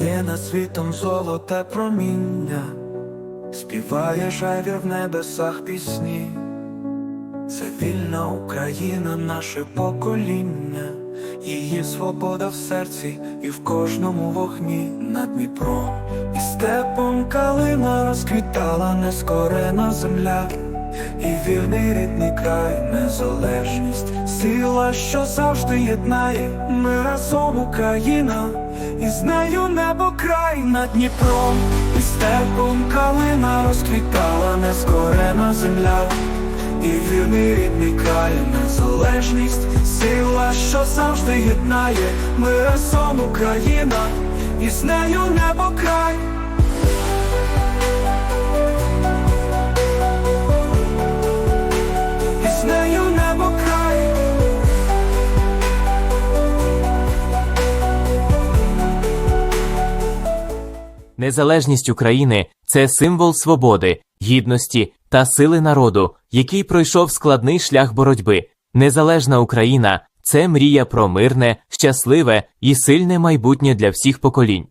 Є над світом золоте проміння, співає жавір в небесах пісні. Це вільна Україна, наше покоління, її свобода в серці і в кожному вогні. Над Дніпром і степом калина розквітала нескорена земля, і вірний рідний край, незалежність, сила, що завжди єднає, ми разом Україна, і з нею небо край над Дніпром, і степом калина розквітала нескорена земля. І вірний рідний край, незалежність, сила, що завжди єднає, ми разом Україна, і з нею небо край. Незалежність України це символ свободи, гідності та сили народу, який пройшов складний шлях боротьби. Незалежна Україна це мрія про мирне, щасливе і сильне майбутнє для всіх поколінь.